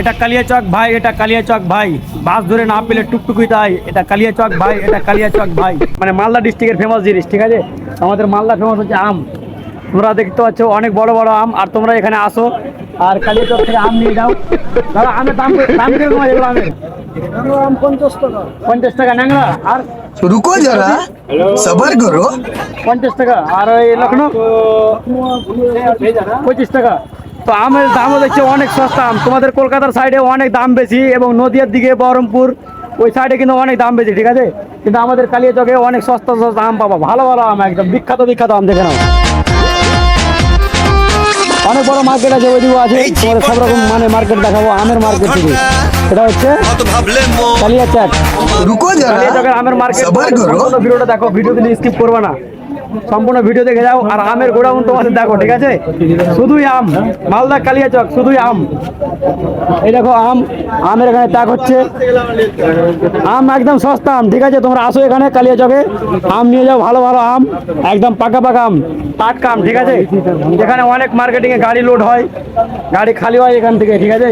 এটা কালিয়াচক ভাই এটা কালিয়াচক ভাই। বাস ধরে না পেলে টুকটুকুই তাই। এটা কালিয়াচক ভাই এটা কালিয়াচক ভাই। মানে মালদা ডিস্ট্রিক্টের ফেমাস জিনিস ঠিক আছে? আমাদের মালদা ফেমাস হচ্ছে আম। তোমরা দেখতে পাচ্ছ অনেক বড় বড় আম আর তোমরা এখানে আসো আর কালিয়াচক থেকে আম নিয়ে যাও। দাদা আমের দাম দাম কীরকম এগুলো আম পঞ্চাশ টাকা। পঞ্চাশ টাকা ন্যাংরা আর রুকো যারা সবার করো। পঞ্চাশ টাকা আর ওই পঁচিশ টাকা। তো আমের দামও দেখছি অনেক সস্তা আম। তোমাদের কলকাতার সাইডে অনেক দাম বেশি এবং নদীয়ার দিকে বহরমপুর ওই সাইডে কিন্তু অনেক দাম বেশি ঠিক আছে? কিন্তু আমাদের কালিয়াচকে অনেক সস্তা সস্তা আম পাবো। ভালো ভালো আম একদম বিখ্যাত বিখ্যাত আম দেখে নাও। অনেক বড় মার্কেট আছে ওইদিকে আছে। সব রকম মানে মার্কেট দেখাবো আমের মার্কেট থেকে এটা হচ্ছে কালিয়াচক। কালিয়াচকের আমের মার্কেট ভিডিওটা দেখো ভিডিও দিলে স্কিপ করবা না। সম্পূর্ণ ভিডিও দেখে যাও, আর আমের গোডাউন তোমাদের দেখো, ঠিক আছে? শুধুই আম, মালদা কালিয়াচক শুধুই আম। এই দেখো আম, আমের এখানে তাক হচ্ছে। আম একদম সস্তা আম, ঠিক আছে? তোমরা আসো এখানে কালিয়াচকে আম নিয়ে যাও, ভালো ভালো আম, একদম পাকা পাকা আম, টাটকা আম, ঠিক আছে? এখানে অনেক মার্কেটিং এ গাড়ি লোড হয়, গাড়ি খালি হয় এখান থেকে, ঠিক আছে?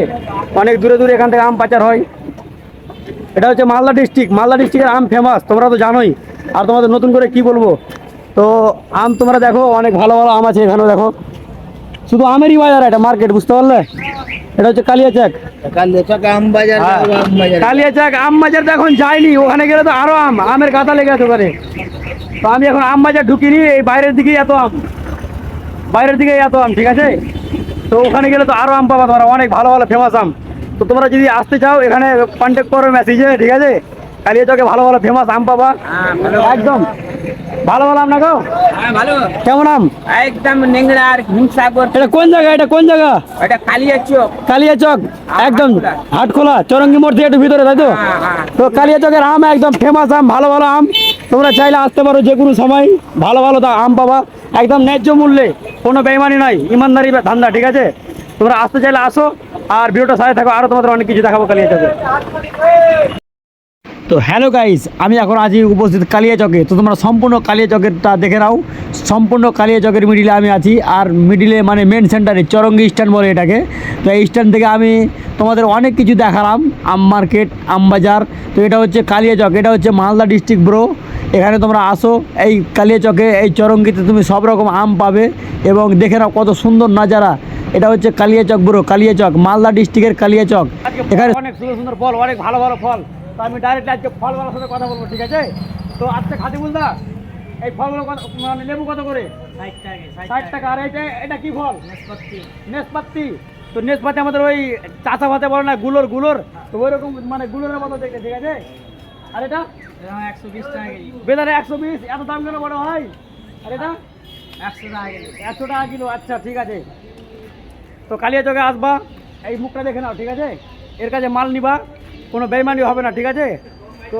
অনেক দূরে দূরে এখান থেকে আম পাচার হয়। এটা হচ্ছে মালদা ডিস্ট্রিক্ট মালদা ডিস্ট্রিক্টের আম ফেমাস তোমরা তো জানোই। আর তোমাদের নতুন করে কি বলব? তো আম তোমরা দেখো অনেক ভালো ভালো আম আছে এখানেও দেখো। শুধু আমেরই বাজার এটা মার্কেট বুঝতে পারলে? এটা হচ্ছে কালিয়াচাক। বাজার হ্যাঁ। আম বাজার। কালিয়াচাক আম বাজার তো এখন যাইনি ওখানে গেলে তো আরও আম আমের গাদা লেগে আছে ওখানে। তো আমি এখন আম বাজার ঢুকিনি এই বাইরের দিকে এত আম। বাইরের দিকে এত আম ঠিক আছে? তো ওখানে গেলে তো আরও আম পাবা তোমরা অনেক ভালো ভালো ফেমাস আম। তো তোমরা যদি আসতে চাও এখানে কন্ট্যাক্ট করো মেসেজে ঠিক আছে? কালিয়াচকে ভালো ভালো ফেমাস আম পাবা। একদম। ভালো ভালো আম না গো হ্যাঁ ভালো। কেমন আম একদম নেংড়ার হিমসাগর এটা কোন জায়গা এটা কোন জায়গা? এটা কালিয়া চোখ কালিয়াচক একদম হাটখোলা চরঙ্গি মোড় থেকে একটু ভিতরে তাই তো? হ্যাঁ, হ্যাঁ। তো কালিয়াচকের আম একদম ফেমাস আম ভালো ভালো আম। তোমরা চাইলে আসতে পারো যে কোনো সময়। ভালো ভালো আম পাবা। একদম ন্যায্য মূল্যে কোনো বেইমানি নাই ইমানদারি বা ধান্দা ঠিক আছে? তোমরা আসতে চাইলে আসো আর ভিডিওটা সাথে থাকো আরও তোমাদের অনেক কিছু দেখাবো কালিয়া কালিয়াচকে তো হ্যালো গাইস আমি এখন আছি উপস্থিত কালিয়াচকে তো তোমরা সম্পূর্ণ কালিয়াচকেরটা দেখে নাও। সম্পূর্ণ কালিয়াচকের মিডিলে আমি আছি আর মিডিলে মানে মেন সেন্টারে চরঙ্গি স্ট্যান্ড বলে এটাকে। তো এই স্ট্যান্ড থেকে আমি তোমাদের অনেক কিছু দেখালাম আম মার্কেট আম বাজার। তো এটা হচ্ছে কালিয়াচক এটা হচ্ছে মালদা ডিস্ট্রিক্ট ব্রো এখানে তোমরা আসো এই কালিয়াচকে এই চরঙ্গিতে তুমি সব রকম আম পাবে। এবং দেখে নাও কত সুন্দর নাজারা। এটা হচ্ছে কালিয়াচক ব্রো কালিয়াচক মালদা ডিস্ট্রিক্টের কালিয়াচক এখানে অনেক সুন্দর সুন্দর ফল অনেক ভালো ভালো ফল। তো আমি ডাইরেক্ট আজকে ফলওয়ালার সাথে কথা বলব ঠিক আছে? তো আজকে খাতি বলদা এই ফলগুলো মানে লেবু কত করে? ষাট টাকা আর এটা এটা কি ফল? নেসপাতি। তো নেসপাতি আমাদের ওই চাষা ভাতে বলে না গুলোর গুলোর? তো ওই রকম মানে গুলোরের মতো দেখতে ঠিক আছে? আর এটা? একশো বিশ টাকা বেদারে একশো বিশ এত দাম কেন বড় হয়? আর এটা? একশো টাকা একশো টাকা কিলো আচ্ছা ঠিক আছে। তো কালিয়া চকে আসবা এই মুখটা দেখে নাও ঠিক আছে? এর কাছে মাল নিবা। কোনো বেইমানি হবে না ঠিক আছে? তো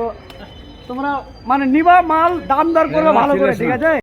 তোমরা মানে নিবা মাল দাম দর করবে ভালো করে ঠিক আছে?